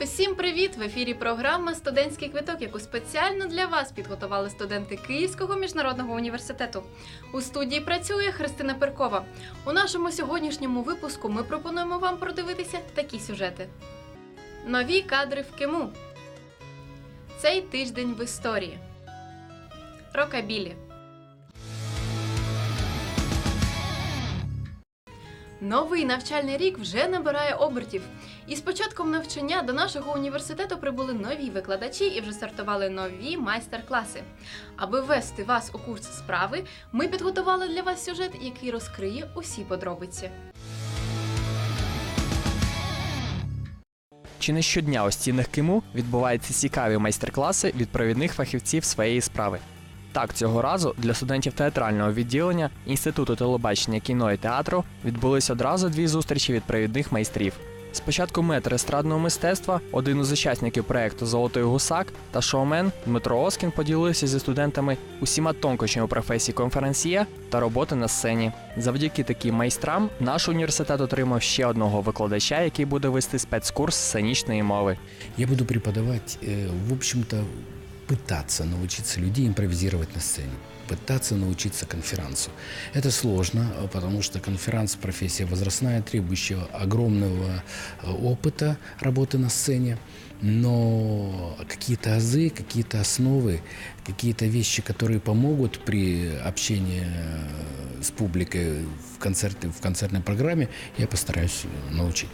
Усім привіт! В ефірі програма Студентський квиток, яку спеціально для вас підготували студенти Київського міжнародного університету. У студії працює Христина Перкова. У нашому сьогоднішньому випуску ми пропонуємо вам продивитися такі сюжети: Нові кадри в Киму. Цей тиждень в історії. Рокабілі. Новий навчальний рік вже набирає обертів. І з початком навчання до нашого університету прибули нові викладачі і вже стартували нові майстер-класи. Аби ввести вас у курс справи, ми підготували для вас сюжет, який розкриє усі подробиці. Чи не щодня у стінах Киму відбуваються цікаві майстер-класи від провідних фахівців своєї справи? Так, цього разу для студентів театрального відділення Інституту телебачення кіно і театру відбулись одразу дві зустрічі від провідних майстрів. Спочатку метр естрадного мистецтва, один із учасників проекту Золотий гусак та шоумен Дмитро Оскін поділився зі студентами усіма тонкощами професії конференсія та роботи на сцені. Завдяки таким майстрам наш університет отримав ще одного викладача, який буде вести спецкурс сценічної мови. Я буду преподавать, э, в общем-то, пытаться научиться людей импровизировать на сцене, пытаться научиться конферансу. Это сложно, э, потому что конферанс – профессия возрастная, требующая огромного э, опыта работы на сцене, но какие-то азы, какие-то основы, какие-то вещи, которые помогут при общении э, с публикой в, концерте, в концертной программе, я постараюсь научить.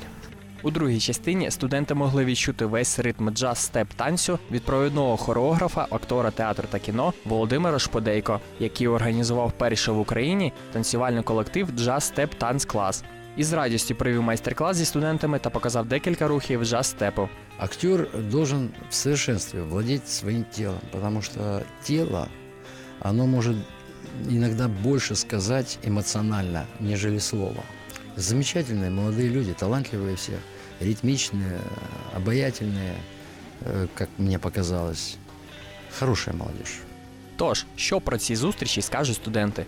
У другій частині студенти могли відчути весь ритм джаз степ танцю від провідного хореографа, актора театру та кіно Володимира Шподейко, який організував перший в Україні танцювальний колектив Джаз Степ Танц Клас. І з радістю провів майстер-клас зі студентами та показав декілька рухів джаз степу. Актер должен в совершенстве владеть своим телом, потому что тело, оно может иногда больше сказать эмоционально, нежели слово. Замечательные молодые люди, талантливые все, ритмичные, обаятельные, э, как мне показалось. Хорошая молодежь. Тож, що про ці зустрічі скажуть студенти?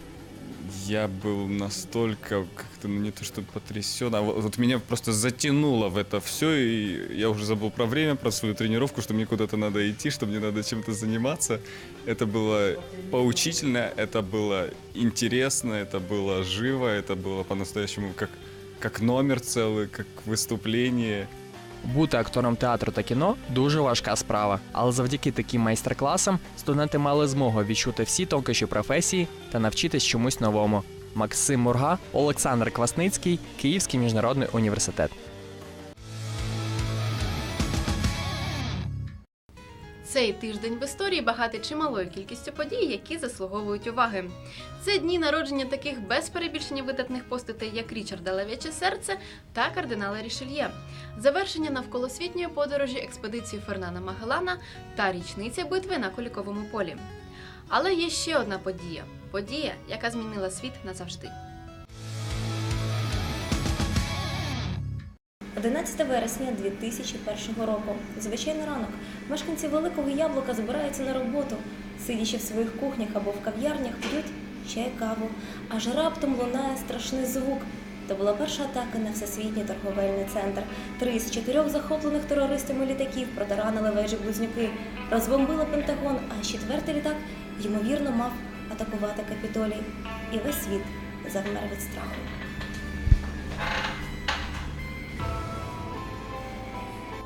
Я был настолько как-то, ну не то что потрясен, а вот, вот меня просто затянуло в это все, и я уже забыл про время, про свою тренировку, что мне куда-то надо идти, что мне надо чем-то заниматься. Это было поучительно, это было интересно, это было живо, это было по-настоящему как, как номер целый, как выступление. Бути актором театру та кіно дуже важка справа, але завдяки таким майстер-класам студенти мали змогу відчути всі тонкощі професії та навчитись чомусь новому. Максим Мурга, Олександр Квасницький, Київський міжнародний університет. Цей тиждень в історії багатий чималою кількістю подій, які заслуговують уваги. Це дні народження таких без перебільшення видатних постатей, як Річарда Лев'яче серце та кардинала Рішельє, завершення навколосвітньої подорожі експедиції Фернана Магеллана та річниця битви на Куліковому полі. Але є ще одна подія подія, яка змінила світ назавжди. 11 вересня 2001 року. Звичайний ранок. Мешканці Великого Яблука збираються на роботу, сидячи в своїх кухнях або в кав'ярнях, п'ють чай, каву. Аж раптом лунає страшний звук. Це була перша атака на всесвітній торговельний центр. Три з чотирьох захоплених терористами літаків протаранили вежі близнюки, розбомбили Пентагон, а четвертий літак, ймовірно, мав атакувати Капітолій. І весь світ завмер від страху.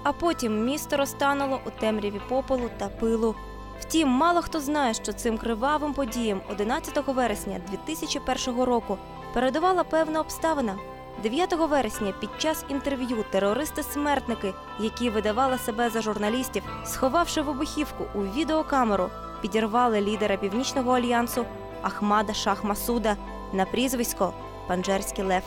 А потім місто розтануло у темряві попелу та пилу. Втім, мало хто знає, що цим кривавим подіям 11 вересня 2001 року передувала певна обставина. 9 вересня під час інтерв'ю терористи-смертники, які видавали себе за журналістів, сховавши вибухівку у відеокамеру, підірвали лідера Північного альянсу Ахмада Шахмасуда на прізвисько Панджерський Лев.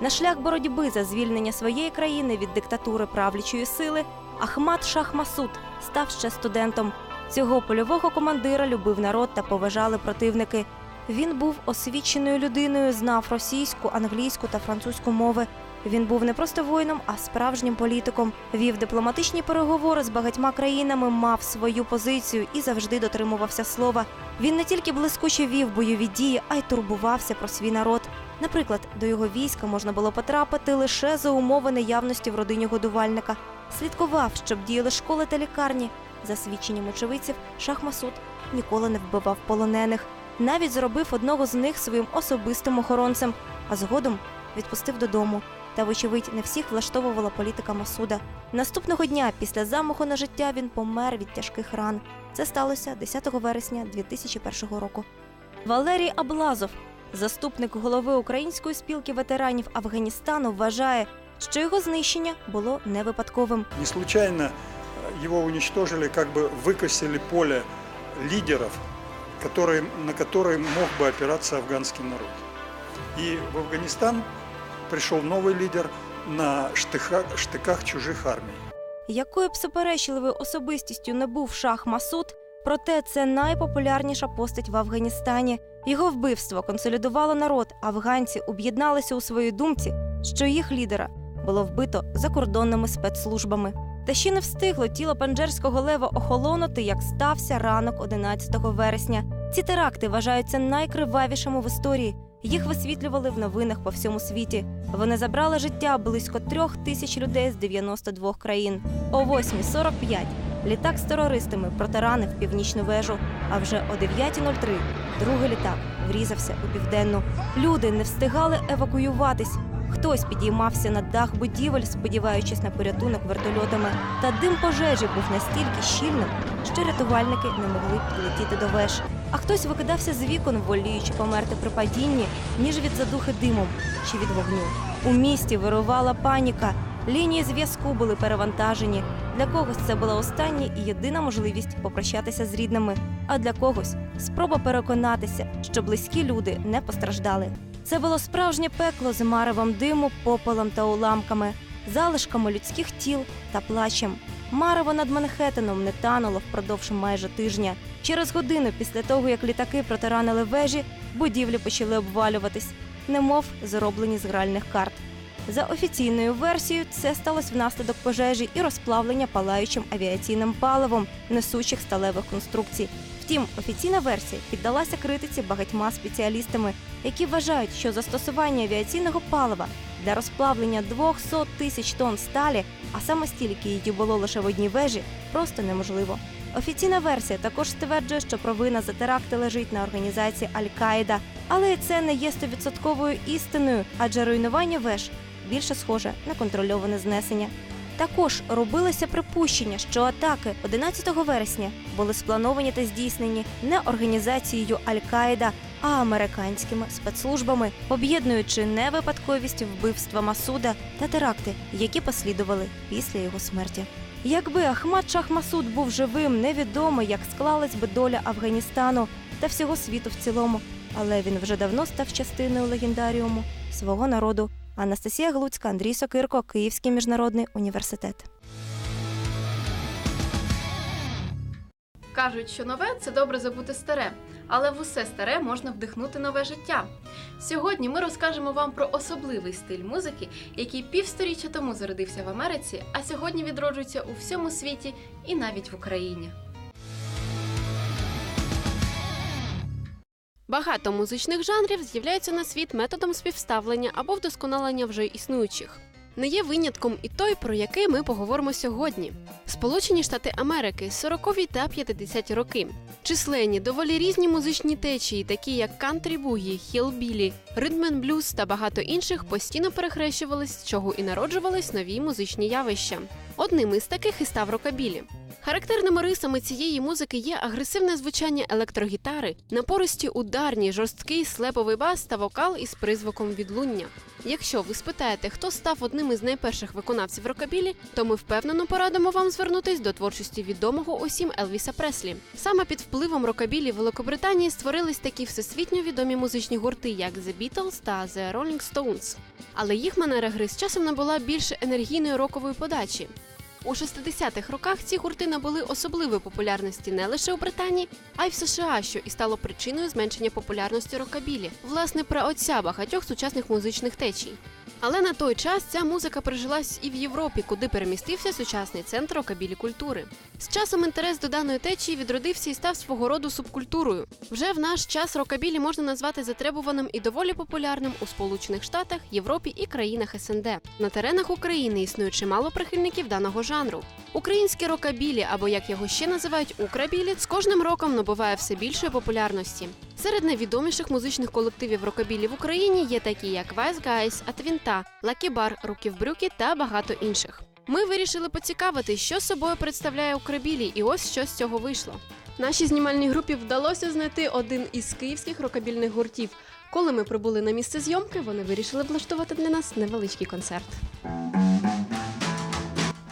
На шлях боротьби за звільнення своєї країни від диктатури правлячої сили Ахмад Шах Масуд став ще студентом. Цього польового командира любив народ та поважали противники. Він був освіченою людиною, знав російську, англійську та французьку мови. Він був не просто воїном, а справжнім політиком. Вів дипломатичні переговори з багатьма країнами, мав свою позицію і завжди дотримувався слова. Він не тільки блискуче вів бойові дії, а й турбувався про свій народ. Наприклад, до його війська можна було потрапити лише за умови наявності в родині годувальника. слідкував, щоб діяли школи та лікарні. За свідченням очевидців, Шах Масуд ніколи не вбивав полонених. Навіть зробив одного з них своїм особистим охоронцем, а згодом відпустив додому. Та, вочевидь, не всіх влаштовувала політика Масуда. Наступного дня, після замаху на життя, він помер від тяжких ран. Це сталося 10 вересня 2001 року. Валерій Аблазов, заступник голови Української спілки ветеранів Афганістану, вважає, що його знищення було не випадковим. Не случайно э, его уничтожили, как бы выкосили поле лидеров, которые, на которые мог бы опираться афганский народ. И в Афганистан пришел новый лидер на штыхах, штыках чужих армий. Якою б суперечливою особистістю не був шах Масуд, проте це найпопулярніша постать в Афганістані. Його вбивство консолідувало народ. Афганці об'єдналися у своїй думці, що їх лідера було вбито закордонними спецслужбами. Та ще не встигло тіло панджерського лева охолонути, як стався ранок 11 вересня. Ці теракти вважаються найкривавішими в історії. Їх висвітлювали в новинах по всьому світі. Вони забрали життя близько трьох тисяч людей з 92 країн. О 8.45 літак з терористами протаранив північну вежу. А вже о 9.03 другий літак врізався у південну. Люди не встигали евакуюватись. Хтось підіймався на дах будівель, сподіваючись на порятунок вертольотами. Та дим пожежі був настільки щільним, що рятувальники не могли підлетіти до веж. А хтось викидався з вікон, воліючи померти при падінні, ніж від задухи димом чи від вогню. У місті вирувала паніка. Лінії зв'язку були перевантажені. Для когось це була остання і єдина можливість попрощатися з рідними, а для когось спроба переконатися, що близькі люди не постраждали. Це було справжнє пекло з маревом диму, попелом та уламками, залишками людських тіл та плачем. Марево над Манхеттеном не тануло впродовж майже тижня. Через годину після того, як літаки протаранили вежі, будівлі почали обвалюватись, немов зроблені з гральних карт. За офіційною версією, це сталося внаслідок пожежі і розплавлення палаючим авіаційним паливом несучих сталевих конструкцій. Втім, офіційна версія піддалася критиці багатьма спеціалістами, які вважають, що застосування авіаційного палива для розплавлення 200 тисяч тонн сталі, а саме стільки її було лише в одній вежі, просто неможливо. Офіційна версія також стверджує, що провина за теракти лежить на організації Аль-Каїда, але це не є стовідсотковою істиною, адже руйнування веж більше схоже на контрольоване знесення. Також робилося припущення, що атаки 11 вересня були сплановані та здійснені не організацією Аль-Каїда, а американськими спецслужбами, об'єднуючи невипадковість вбивства Масуда та теракти, які послідували після його смерті. Якби Ахмад Шах Масуд був живим, невідомо, як склалась би доля Афганістану та всього світу в цілому, але він вже давно став частиною легендаріуму свого народу. Анастасія Глуцька, Андрій Сокирко, Київський міжнародний університет. Кажуть, що нове це добре забути старе, але в усе старе можна вдихнути нове життя. Сьогодні ми розкажемо вам про особливий стиль музики, який півсторіччя тому зародився в Америці, а сьогодні відроджується у всьому світі і навіть в Україні. Багато музичних жанрів з'являються на світ методом співставлення або вдосконалення вже існуючих. Не є винятком і той, про який ми поговоримо сьогодні. Сполучені Штати Америки, 40-ві та 50-ті роки. Численні, доволі різні музичні течії, такі як кантрі бугі, хілбілі, ритмен блюз та багато інших, постійно перехрещувались, з чого і народжувались нові музичні явища. Одним із таких і став рокабілі. Характерними рисами цієї музики є агресивне звучання електрогітари, напористі ударні, жорсткий слеповий бас та вокал із призвуком відлуння. Якщо ви спитаєте, хто став одним із найперших виконавців рокабілі, то ми впевнено порадимо вам звернутись до творчості відомого усім Елвіса Преслі. Саме під впливом рокабілі в Великобританії створились такі всесвітньо відомі музичні гурти, як The Beatles та The Rolling Stones. Але їх манера гри з часом набула більш енергійної рокової подачі. У 60-х роках ці гурти набули особливої популярності не лише у Британії, а й в США, що і стало причиною зменшення популярності рокабілі, власне, праотця багатьох сучасних музичних течій. Але на той час ця музика прижилась і в Європі, куди перемістився сучасний центр рокабілі культури. З часом інтерес до даної течії відродився і став свого роду субкультурою. Вже в наш час рокабілі можна назвати затребуваним і доволі популярним у Сполучених Штатах, Європі і країнах СНД. На теренах України існує чимало прихильників даного жанру. Українське рокабілі, або як його ще називають украбілі, з кожним роком набуває все більшої популярності. Серед найвідоміших музичних колективів рокабілі в Україні є такі, як Vice Guys, Атвінта, Lucky Bar, Руки в брюки та багато інших. Ми вирішили поцікавити, що собою представляє украбілі, і ось що з цього вийшло. Нашій знімальній групі вдалося знайти один із київських рокабільних гуртів. Коли ми прибули на місце зйомки, вони вирішили влаштувати для нас невеличкий концерт.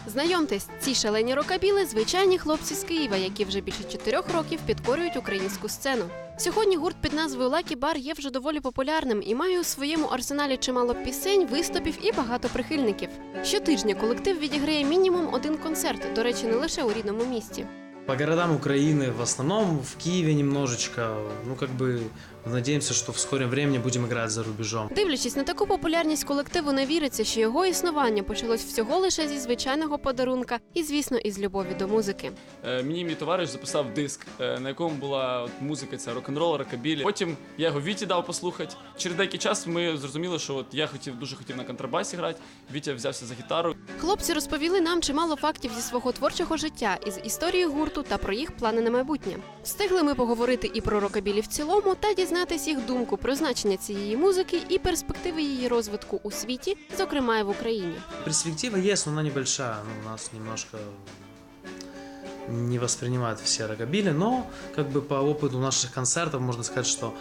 Знайомтесь, ці шалені рокабіли звичайні хлопці з Києва, які вже більше чотирьох років підкорюють українську сцену. Сьогодні гурт під назвою Лакі Бар є вже доволі популярним і має у своєму арсеналі чимало пісень, виступів і багато прихильників. Щотижня колектив відіграє мінімум один концерт, до речі, не лише у рідному місті. По городам Украины, в основном в Киеве немножечко. Ну, как бы надеемся, что в скором времени будем играть за рубежом. Дивлячись на таку популярність колективу, не віриться, що його існування почалось всього лише зі звичайного подарунка і, звісно, із любові до музики. Е, Мені мій товариш записав диск, е, на якому була от музика, ця рок-н-рол, рокабілі. Потім я його Віті дав послухати. Через деякий час ми зрозуміли, що от я хотів дуже хотів на контрабасі грати. Вітя взявся за гітару. Хлопці розповіли нам чимало фактів зі свого творчого життя із історії гурту та про їх плани на майбутнє. Встигли ми поговорити і про рокабілі в цілому, та дізнатись їх думку про значення цієї музики і перспективи її розвитку у світі, зокрема і в Україні. Перспектива есть, но она небольшая. Ну, у нас немножко не воспринимают все рокобили, но как бы по опыту наших концертов можно сказать, что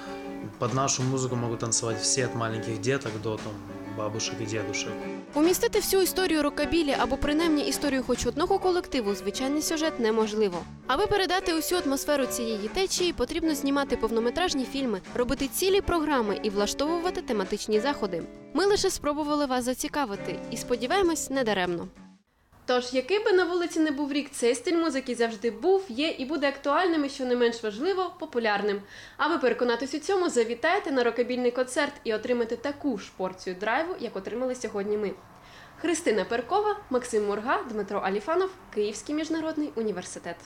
под нашу музыку могут танцевать все от маленьких деток до там бабушек і дідушек. Умістити всю історію рокабілі або принаймні історію хоч одного колективу звичайний сюжет неможливо. Аби передати усю атмосферу цієї течії, потрібно знімати повнометражні фільми, робити цілі програми і влаштовувати тематичні заходи. Ми лише спробували вас зацікавити і сподіваємось, не даремно. Тож, який би на вулиці не був рік, цей стиль музики завжди був, є і буде актуальним, і що не менш важливо, популярним. Аби переконатись у цьому, завітайте на рокабільний концерт і отримайте таку ж порцію драйву, як отримали сьогодні ми. Христина Перкова, Максим Мурга, Дмитро Аліфанов, Київський міжнародний університет.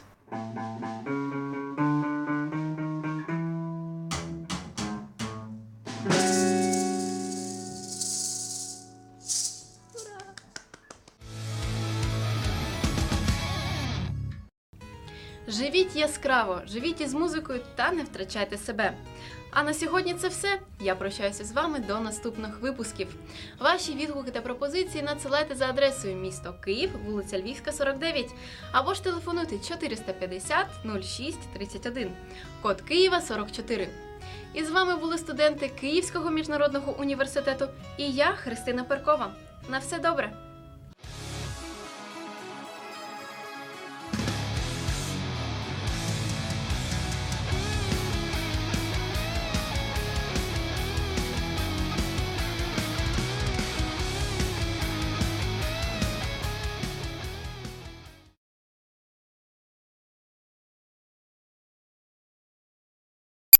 Живіть яскраво, живіть із музикою та не втрачайте себе. А на сьогодні це все. Я прощаюся з вами до наступних випусків. Ваші відгуки та пропозиції надсилайте за адресою місто Київ, вулиця Львівська, 49, або ж телефонуйте 450 06 31, код Києва 44. І з вами були студенти Київського міжнародного університету і я, Христина Перкова. На все добре!